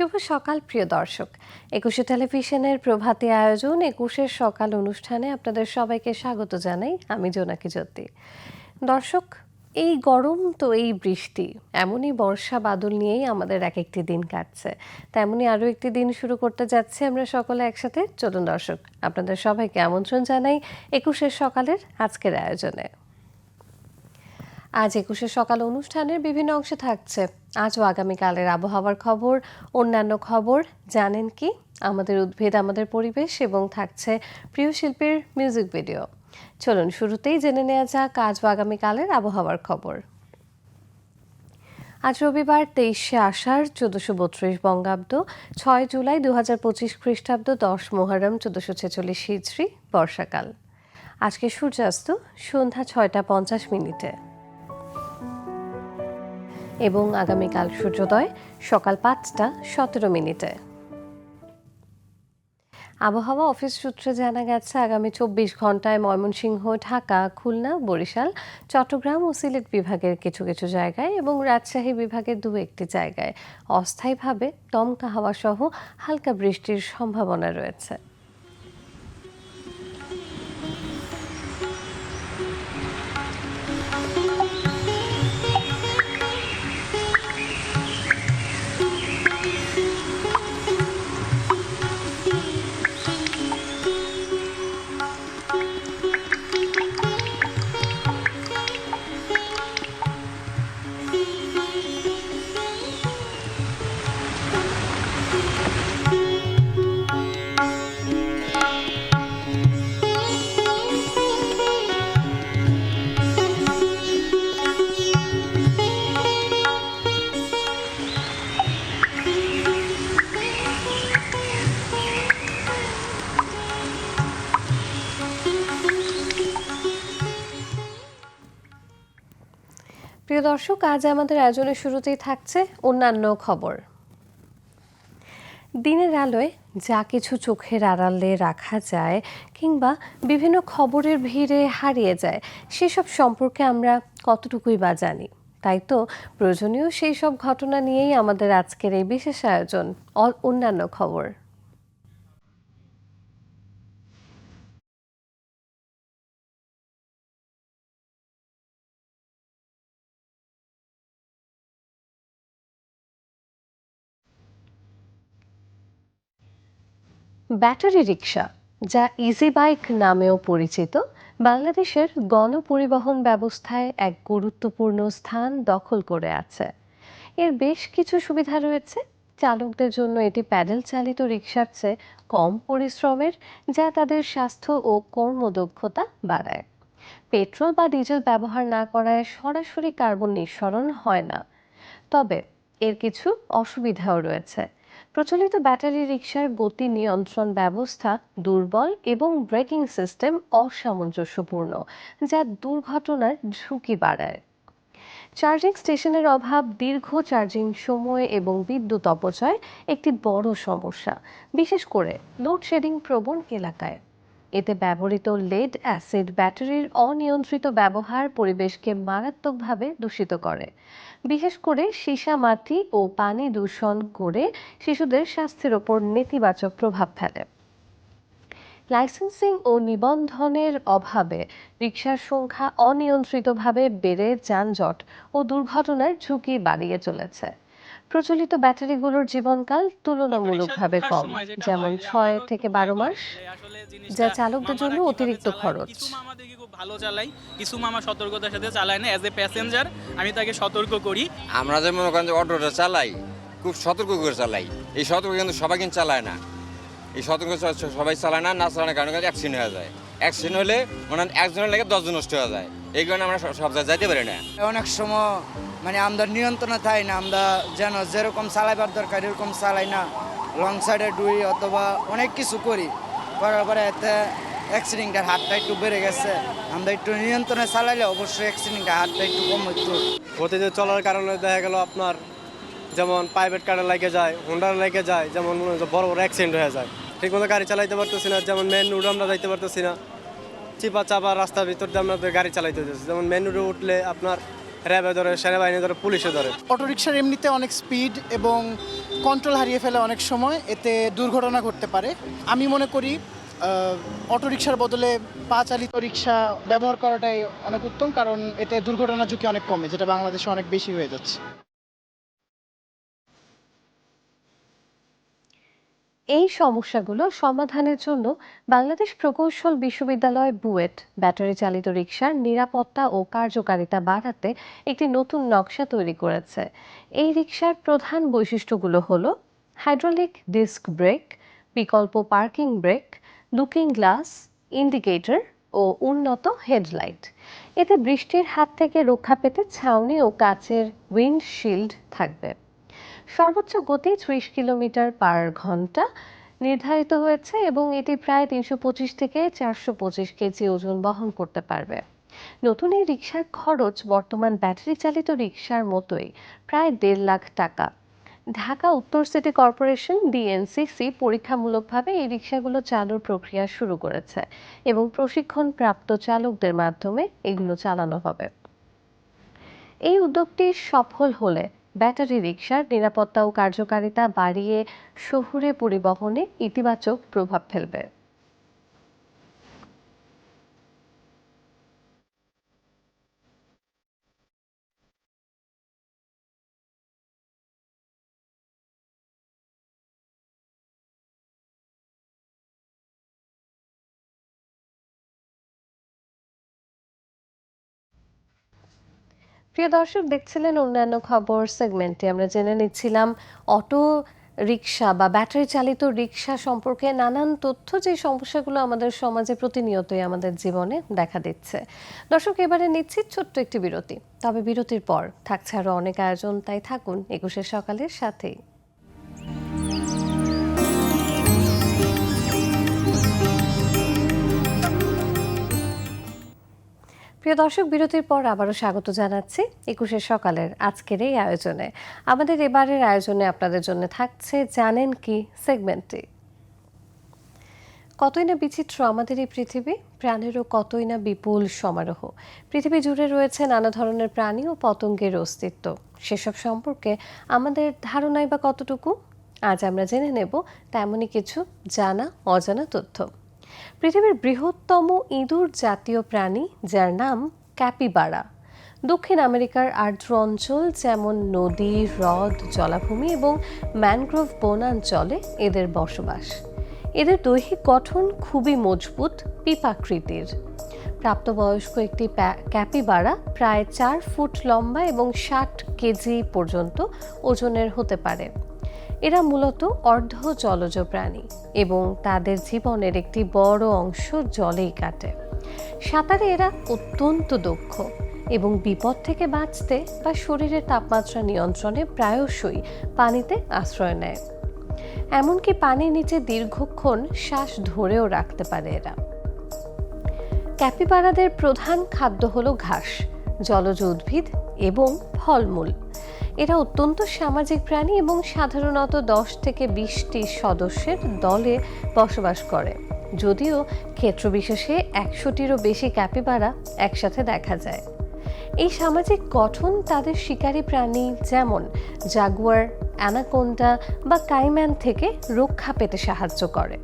শুভ সকাল, প্রিয় দর্শক। একুশে টেলিভিশনের প্রভাতী আয়োজন, একুশের সকাল অনুষ্ঠানে আপনাদের সবাইকে স্বাগত জানাই আমি জোনাকি জ্যোতি। দর্শক, এই গরম তো এই বৃষ্টি, এমনই বর্ষা বাদল নিয়েই আমাদের এক একটি দিন কাটছে। তেমনই আরও একটি দিন শুরু করতে যাচ্ছি আমরা সকলে একসাথে। চলুন দর্শক, আপনাদের সবাইকে আমন্ত্রণ জানাই একুশের সকালের আজকের আয়োজনে। আজ একুশে সকাল অনুষ্ঠানের বিভিন্ন অংশে থাকছে। আজ ও আগামীকালের আবহাওয়ার খবর, অন্যান্য খবর, জানেন কি? আমাদের উদ্ভিদ, আমাদের পরিবেশ এবং থাকছে প্রিয় শিল্পীর মিউজিক ভিডিও। চলুন শুরুতেই জেনে নেওয়া যাক আজ ও আগামীকালের আবহাওয়ার খবর। আজ রবিবার তেইশে আষাঢ়, চোদ্দশো বত্রিশ বঙ্গাব্দ, ছয় জুলাই দু হাজার পঁচিশ খ্রিস্টাব্দ, দশ মোহরম, চোদ্দশো ছেচল্লিশ হিজড়ি, বর্ষাকাল। আজকে সূর্যাস্ত সন্ধ্যা ছয়টা পঞ্চাশ মিনিটে। এবং আগামীকাল সূর্যোদয় সকাল পাঁচটা সতেরো মিনিটে। আবহাওয়া অফিস সূত্রে জানা গেছে, আগামী চব্বিশ ঘন্টায় ময়মনসিংহ, ঢাকা, খুলনা, বরিশাল, চট্টগ্রাম ও সিলেট বিভাগের কিছু কিছু জায়গায় এবং রাজশাহী বিভাগের দু একটি জায়গায়। অস্থায়ীভাবে দমকা হাওয়া সহ হালকা বৃষ্টির সম্ভাবনা রয়েছে। প্রিয় দর্শক, আজ আমাদের আয়োজনের শুরুতেই থাকছে অন্যান্য খবর। দিনের আলোয় যা কিছু চোখের আড়ালে রাখা যায় কিংবা বিভিন্ন খবরের ভিড়ে হারিয়ে যায়, সেসব সম্পর্কে আমরা কতটুকুই বা জানি? তাই তো প্রয়োজনীয় সেই সব ঘটনা নিয়েই আমাদের আজকের এই বিশেষ আয়োজন অন্যান্য খবর। ব্যাটারি রিক্সা যা ইজি বাইক নামেও পরিচিত, বাংলাদেশের গণপরিবহন ব্যবস্থায় এক গুরুত্বপূর্ণ স্থান দখল করে আছে। এর বেশ কিছু সুবিধা রয়েছে। চালকদের জন্য এটি প্যাডেল চালিত রিক্সার চেয়ে কম পরিশ্রমের, যা তাদের স্বাস্থ্য ও কর্মদক্ষতা বাড়ায়। পেট্রোল বা ডিজেল ব্যবহার না করায় সরাসরি কার্বন নিঃসরণ হয় না। তবে এর কিছু অসুবিধাও রয়েছে। প্রচলিত ব্যাটারি রিকশার গতি নিয়ন্ত্রণ ব্যবস্থা দুর্বল এবং ব্রেকিং সিস্টেম অসামঞ্জস্যপূর্ণ, যা দুর্ঘটনার ঝুঁকি বাড়ায়। চার্জিং স্টেশনের অভাব, দীর্ঘ চার্জিং সময় এবং বিদ্যুৎ অপচয় একটি বড় সমস্যা, বিশেষ করে লোডশেডিং প্রবণ এলাকায়। এতে ব্যবহৃত লেড অ্যাসিড ব্যাটারির অনিয়ন্ত্রিত ব্যবহার পরিবেশকে মারাত্মকভাবে দূষিত করে। বিশেষ করে সীসা মাটি ও পানি দূষণ করে শিশুদের স্বাস্থ্যের ওপর নেতিবাচক প্রভাব ফেলে। লাইসেন্সিং ও নিবন্ধনের অভাবে রিকশার সংখ্যা অনিয়ন্ত্রিতভাবে বেড়ে যানজট ও দুর্ঘটনার ঝুঁকি বাড়িয়ে চলেছে। প্রচলিত ব্যাটারিগুলোর জীবনকাল তুলনামূলকভাবে কম যেমন ছয় থেকে বারো মাস যা চালকদের জন্য অতিরিক্ত খরচ। ভালো চালাই। কিছু মামা সতর্কতার সাথে চালায় না অ্যাজ এ প্যাসেঞ্জার আমি তাকে সতর্ক করি। আমরা যে মনে করেন যে অটোটা চালাই খুব সতর্ক করে চালাই। এই সতর্ক কিন্তু সবাই কিন্তু চালায় না। এই সতর্ক সবাই চালায় না না চালানোর কারণে কিন্তু অ্যাক্সিডেন্ট হয়ে যায়। অ্যাক্সিডেন্ট হলে মানে একজনের লেগে দশজন নষ্ট হয়ে যায়। এই কারণে আমরা সব- সব জায়গায় যাইতে পারি না। অনেক সময় মানে আমরা নিয়ন্ত্রণে থাই না আমরা যেন যেরকম চালাইবার দরকার এরকম চালাই না। লং সাইডে ডুই অথবা অনেক কিছু করি। করার পরে এতে অ্যাক্সিডেন্টের হাতটা একটু বেড়ে গেছে। আমরা একটু নিয়ন্ত্রণে চালাইলে অবশ্যই অ্যাক্সিডেন্টের হাতটা একটু কম হতো গতিতে চলার কারণে দেখা গেল আপনার যেমন প্রাইভেট কারে লেগে যায় হোন্ডার লেগে যায় যেমন বড় বড় অ্যাক্সিডেন্ট হয়ে যায়। ঠিকমতো গাড়ি চালাইতে পারতেছি না যেমন মেন রোড আমরা যাইতে পারতেছি না। চিপা চাপা রাস্তার ভিতর দিয়ে আমরা গাড়ি চালাইতে হতেছে যেমন মেন রোডে উঠলে আপনার র্যাবে ধরে সেনাবাহিনী ধরে পুলিশে ধরে। অটোরিকশার এমনিতে অনেক স্পিড এবং কন্ট্রোল হারিয়ে ফেলে অনেক সময় এতে দুর্ঘটনা ঘটতে পারে। আমি মনে করি অটোরিকশার বদলে পা চালিত রিক্সা ব্যবহার করাটাই অনেক উত্তম, কারণ এতে দুর্ঘটনার ঝুঁকি অনেক কমে, যেটা বাংলাদেশে অনেক বেশি হয়ে যাচ্ছে। এই সমস্যাগুলো সমাধানের জন্য বাংলাদেশ প্রকৌশল বিশ্ববিদ্যালয় বুয়েট ব্যাটারি চালিত রিক্সার নিরাপত্তা ও কার্যকারিতা বাড়াতে একটি নতুন নকশা তৈরি করেছে। এই রিক্সার প্রধান বৈশিষ্ট্যগুলো হলো, হাইড্রোলিক ডিস্ক ব্রেক, বিকল্প parking brake looking glass, indicator ও উন্নত হেডলাইট। এতে বৃষ্টির হাত থেকে রক্ষা পেতে ছাউনি ও কাচের উইন্ডশিল্ড থাকবে। সর্বোচ্চ গতি ত্রিশ কিলোমিটার পার ঘণ্টা নির্ধারিত হয়েছে এবং এটি প্রায় তিনশো পঁচিশ থেকে চারশো পঁচিশ কেজি ওজন বহন করতে পারবে। নতুন এই রিক্সার খরচ বর্তমান ব্যাটারি চালিত রিক্সার মতোই প্রায় দেড় লাখ টাকা। ঢাকা উত্তর সিটি কর্পোরেশন ডিএনসিসি পরীক্ষামূলকভাবে এই রিক্সাগুলো চালুর প্রক্রিয়া শুরু করেছে এবং প্রশিক্ষণ প্রাপ্ত চালকদের মাধ্যমে এগুলো চালানো হবে। এই উদ্যোগটি সফল হলে ব্যাটারি রিক্সার নিরাপত্তা ও কার্যকারিতা বাড়িয়ে শহুরে পরিবহনে ইতিবাচক প্রভাব ফেলবে। প্রিয় দর্শক, দেখছিলেন অন্যান্য খবর সেগমেন্টে। আমরা জেনে নিচ্ছিলাম অটো রিক্সা বা ব্যাটারি চালিত রিক্সা সম্পর্কে নানান তথ্য যে সমস্যাগুলো আমাদের সমাজে প্রতিনিয়তই আমাদের জীবনে দেখা দিচ্ছে। দর্শক, এবারে নিচ্ছি ছোট্ট একটি বিরতি। তবে বিরতির পর থাকছে আরও অনেক আয়োজন, তাই থাকুন একুশের সকালের সাথেই। প্রিয় দর্শক, বিরতির পর আবারও স্বাগত জানাচ্ছি একুশের সকালের আজকের এই আয়োজনে। আমাদের এবারের আয়োজনে আপনাদের জন্য থাকছে জানেন কি সেগমেন্টটি। কতই না বিচিত্র আমাদের এই পৃথিবী, প্রাণেরও কতই না বিপুল সমারোহ। পৃথিবী জুড়ে রয়েছে নানা ধরনের প্রাণী ও পতঙ্গের অস্তিত্ব। সেসব সম্পর্কে আমাদের ধারণাই বা কতটুকু? আজ আমরা জেনে নেব তেমনই কিছু জানা, অজানা তথ্য। পৃথিবীর বৃহত্তম ইঁদুর জাতীয় প্রাণী, যার নাম ক্যাপিবারা। দক্ষিণ আমেরিকার আর্দ্র অঞ্চল, যেমন নদী, হ্রদ, জলাভূমি এবং ম্যানগ্রোভ বনাঞ্চলে এদের বসবাস। এদের দৈহিক গঠন খুবই মজবুত, পিপাকৃতির। প্রাপ্তবয়স্ক একটি ক্যাপিবারা প্রায় চার ফুট লম্বা এবং ষাট কেজি পর্যন্ত ওজনের হতে পারে। এরা মূলত অর্ধ জলজ প্রাণী এবং তাদের জীবনের একটি বড় অংশ জলেই কাটে। সাঁতারে এরা অত্যন্ত দক্ষ এবং বিপদ থেকে বাঁচতে বা শরীরের তাপমাত্রা নিয়ন্ত্রণে প্রায়শই পানিতে আশ্রয় নেয়। এমনকি পানির নিচে দীর্ঘক্ষণ শ্বাস ধরেও রাখতে পারে এরা। ক্যাপিবারাদের প্রধান খাদ্য হলো ঘাস, জলজ উদ্ভিদ এবং ফলমূল। এরা অত্যন্ত সামাজিক প্রাণী এবং সাধারণত দশ থেকে বিশটি সদস্যের দলে বসবাস করে। যদিও ক্ষেত্রবিশেষে একশোটিরও বেশি ক্যাপিবারা একসাথে দেখা যায়। এই সামাজিক গঠন তাদের শিকারী প্রাণী যেমন জাগুয়ার, অ্যানাকোন্ডা বা কাইম্যান থেকে রক্ষা পেতে সাহায্য করে।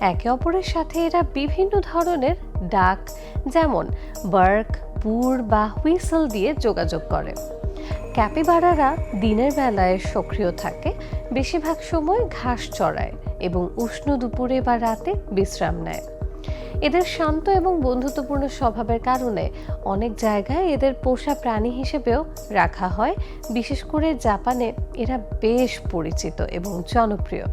একে অপরের সাথে এরা বিভিন্ন ধরনের ডাক যেমন বার্ক পুর বা হুইসল দিয়ে যোগাযোগ করে। ক্যাপিবারারা দিনের বেলায় সক্রিয় থাকে, বেশিরভাগ সময় ঘাস চড়ায় এবং উষ্ণ দুপুরে বা রাতে বিশ্রাম নেয়। এদের শান্ত এবং বন্ধুত্বপূর্ণ স্বভাবের কারণে অনেক জায়গায় এদের পোষা প্রাণী হিসেবেও রাখা হয়। বিশেষ করে জাপানে এরা বেশ পরিচিত এবং জনপ্রিয়।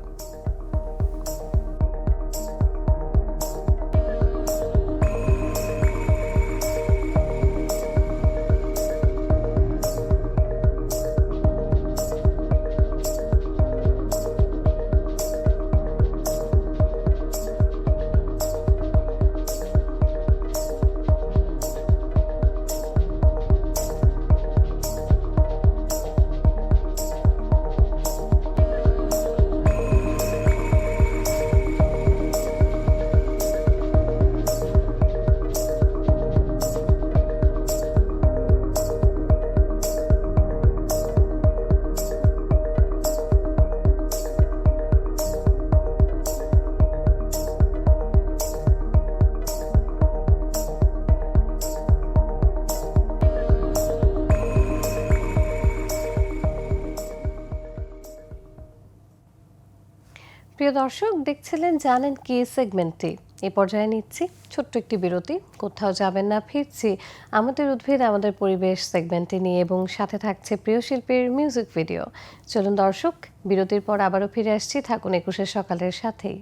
প্রিয় দর্শক, দেখছিলেন, জানেন কি সেগমেন্টটি এ পর্যায়ে নিচ্ছি ছোট্ট একটি বিরতি। কোথাও যাবেন না, ফিরছি আমাদের উদ্ভিদ, আমাদের পরিবেশ সেগমেন্টটি নিয়ে এবং সাথে থাকছে প্রিয় শিল্পীর মিউজিক ভিডিও চলুন দর্শক, বিরতির পর আবারও ফিরে আসছি। থাকুন একুশের সকালের সাথেই।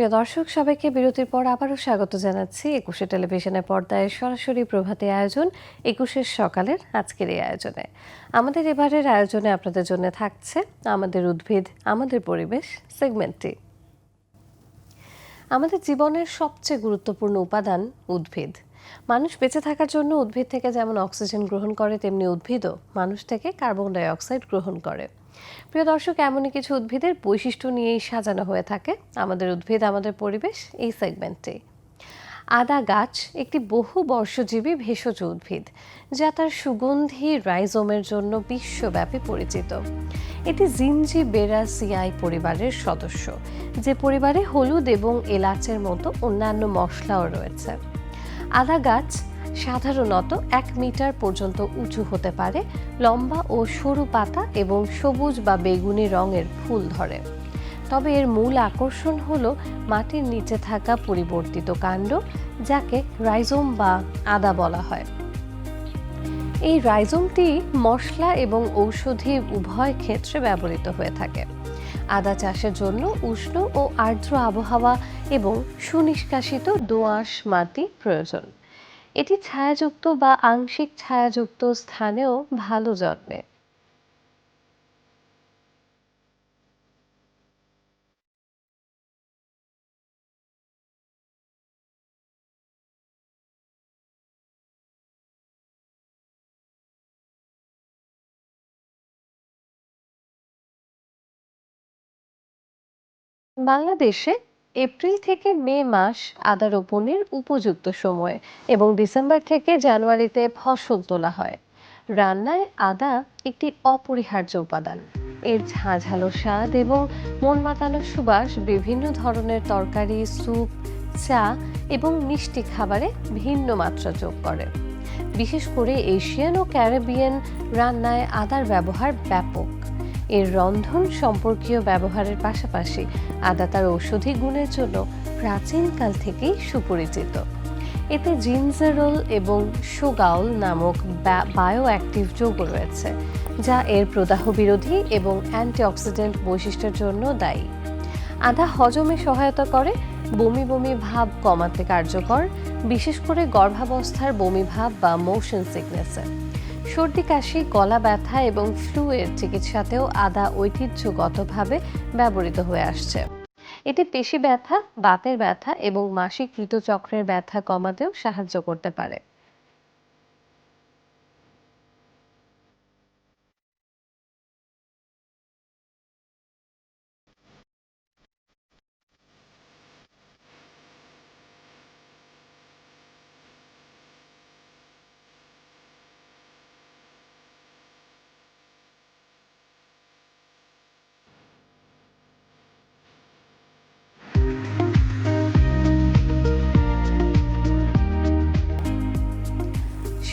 প্রিয় দর্শক, সবাইকে বিরতির পর আবারও স্বাগত জানাচ্ছি একুশে টেলিভিশনের পর্দায় সরাসরি প্রভাতে আয়োজন একুশের সকালের আজকের এই আয়োজনে। আমাদের এবারের আয়োজনে আপনাদের জন্য থাকছে আমাদের উদ্ভিদ, আমাদের পরিবেশ সেগমেন্টটি। আমাদের জীবনের সবচেয়ে গুরুত্বপূর্ণ উপাদান উদ্ভিদ। মানুষ বেঁচে থাকার জন্য উদ্ভিদ থেকে যেমন অক্সিজেন গ্রহণ করে, তেমনি উদ্ভিদও মানুষ থেকে কার্বন ডাই অক্সাইড গ্রহণ করে। প্রিয় দর্শক, এমনই কিছু উদ্ভিদের বৈশিষ্ট্য নিয়েই সাজানো হয়ে থাকে আমাদের উদ্ভিদ, আমাদের পরিবেশ এই সেগমেন্টে। আদা গাছ একটি বহু বর্ষজীবী ভেষজ উদ্ভিদ, যা তার সুগন্ধি রাইজোমের জন্য বিশ্বব্যাপী পরিচিত। এটি জিনজি বেরাসিয়াই পরিবারের সদস্য, যে পরিবারে হলুদ এবং এলাচের মতো অন্যান্য মশলাও রয়েছে। আদা গাছ সাধারণত এক মিটার পর্যন্ত উঁচু হতে পারে, লম্বা ও সরু পাতা এবং সবুজ বা বেগুনি রঙের ফুল ধরে। তবে এর মূল আকর্ষণ হল মাটির নিচে থাকা পরিবর্তিত কাণ্ড, যাকে রাইজোম বা আদা বলা হয়। এই রাইজোমটি মশলা এবং ঔষধি উভয় ক্ষেত্রে ব্যবহৃত হয়ে থাকে। আদা চাষের জন্য উষ্ণ ও আর্দ্র আবহাওয়া এবং সুনিষ্কাশিত দোআঁশ মাটি প্রয়োজন। এটি ছায়াযুক্ত বা আংশিক ছায়াযুক্ত স্থানেও ভালো জন্মে। বাংলাদেশে এপ্রিল থেকে মে মাস আদা রোপণের উপযুক্ত সময় এবং ডিসেম্বর থেকে জানুয়ারিতে ফসল তোলা হয়। রান্নায় আদা একটি অপরিহার্য উপাদান। এর ঝাঁঝালো স্বাদ এবং মন মাতানো সুবাস বিভিন্ন ধরনের তরকারি, স্যুপ, চা এবং মিষ্টি খাবারে ভিন্ন মাত্রা যোগ করে। বিশেষ করে এশিয়ান ও ক্যারিবিয়ান রান্নায় আদার ব্যবহার ব্যাপক। এর রন্ধন সম্পর্কীয় ব্যবহারের পাশাপাশি আদা তার ঔষধি গুণের জন্য প্রাচীনকাল থেকেই সুপরিচিত। এতে জিনজারল এবং সোগাউল নামক বায়ো অ্যাক্টিভ যৌগ রয়েছে, যা এর প্রদাহ বিরোধী এবং অ্যান্টিঅক্সিডেন্ট বৈশিষ্ট্যের জন্য দায়ী। আদা হজমে সহায়তা করে, বমি বমি ভাব কমাতে কার্যকর, বিশেষ করে গর্ভাবস্থার বমি ভাব বা মোশন সিকনেসে সর্দি, কাশি, গলা ব্যথা এবং ফ্লু এর চিকিৎসাতেও আদা ঐতিহ্যগতভাবে ব্যবহৃত হয়ে আসছে। এটি পেশি ব্যথা বাতের ব্যথা এবং মাসিক ঋতুচক্রের ব্যথা কমাতেও সাহায্য করতে পারে।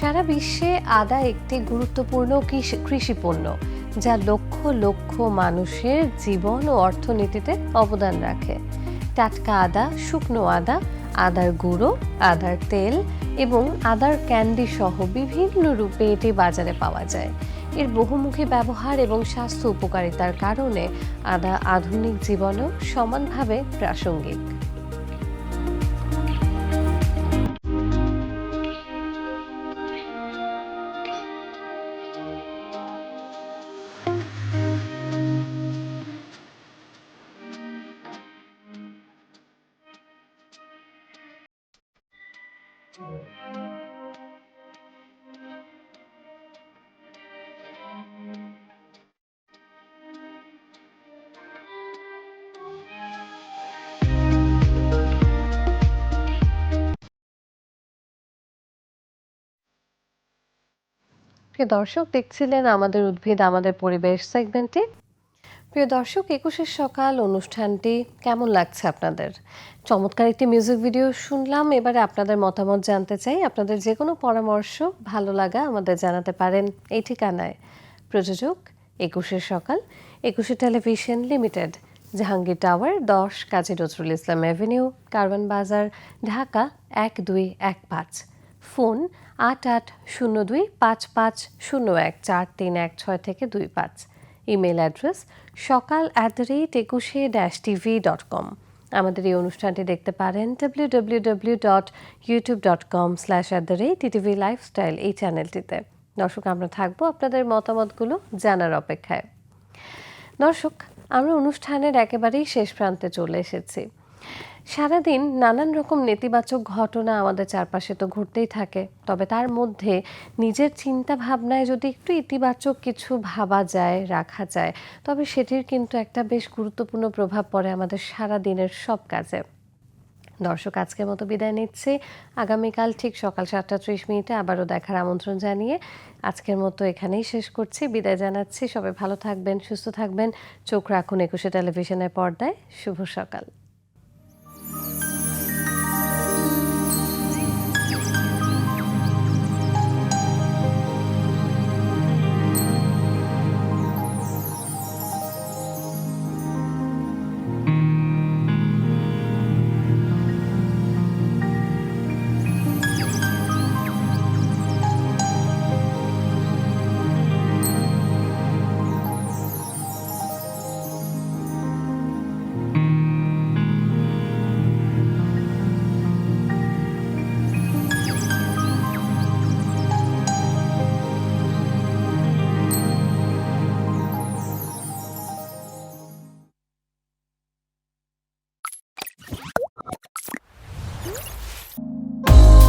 সারা বিশ্বে আদা একটি গুরুত্বপূর্ণ কৃষি পণ্য যা লক্ষ লক্ষ মানুষের জীবন ও অর্থনীতিতে অবদান রাখে। টাটকা আদা, শুকনো আদা, আদার গুঁড়ো, আদার তেল এবং আদার ক্যান্ডি সহ বিভিন্ন রূপে এটি বাজারে পাওয়া যায়। এর বহুমুখী ব্যবহার এবং স্বাস্থ্য উপকারিতার কারণে আদা আধুনিক জীবনেও সমানভাবে প্রাসঙ্গিক। প্রিয় দর্শক দেখছিলেন আমাদের উদ্ভিদ, আমাদের পরিবেশ সেগমেন্টে প্রিয় দর্শক, একুশের সকাল অনুষ্ঠানটি কেমন লাগছে আপনাদের? চমৎকার একটি মিউজিক ভিডিও শুনলাম। এবারে আপনাদের মতামত জানতে চাই। আপনাদের যে কোনো পরামর্শ ভালো লাগা আমাদের জানাতে পারেন এই ঠিকানায়। প্রযোজক, একুশের সকাল, একুশে টেলিভিশন লিমিটেড জাহাঙ্গীর টাওয়ার, দশ কাজী নজরুল ইসলাম অ্যাভিনিউ কারওয়ান বাজার, ঢাকা এক দুই এক পাঁচ। ফোন আট আট শূন্য দুই পাঁচ পাঁচ শূন্য এক চার তিন এক ছয় থেকে দুই পাঁচ। ইমেল অ্যাড্রেস সকাল অ্যাট দ্য রেট একুশে ড্যাশ টিভি ডট কম আমাদের এই অনুষ্ঠানটি দেখতে পারেন W W W dot YouTube dot com slash at the rate TV lifestyle এই চ্যানেলটিতে দর্শক, আমরা থাকব আপনাদের মতামতগুলো জানার অপেক্ষায়। দর্শক, আমরা অনুষ্ঠানের একেবারেই শেষ প্রান্তে চলে এসেছি। সারাদিন নানান রকম নেতিবাচক ঘটনা আমাদের চারপাশে তো ঘটতেই থাকে। তবে তার মধ্যে নিজের চিন্তা ভাবনায় যদি একটু ইতিবাচক কিছু ভাবা যায়, রাখা যায়, তবে সেটির কিন্তু একটা বেশ গুরুত্বপূর্ণ প্রভাব পড়ে আমাদের সারা দিনের সব কাজে। দর্শক, আজকের মতো বিদায় নিচ্ছি। আগামীকাল ঠিক সকাল সাতটা ত্রিশ মিনিটে আবারও দেখার আমন্ত্রণ জানিয়ে আজকের মতো এখানেই শেষ করছি। বিদায় জানাচ্ছি। সবাই ভালো থাকবেন, সুস্থ থাকবেন। চোখ রাখুন একুশে টেলিভিশনের পর্দায়। শুভ সকাল।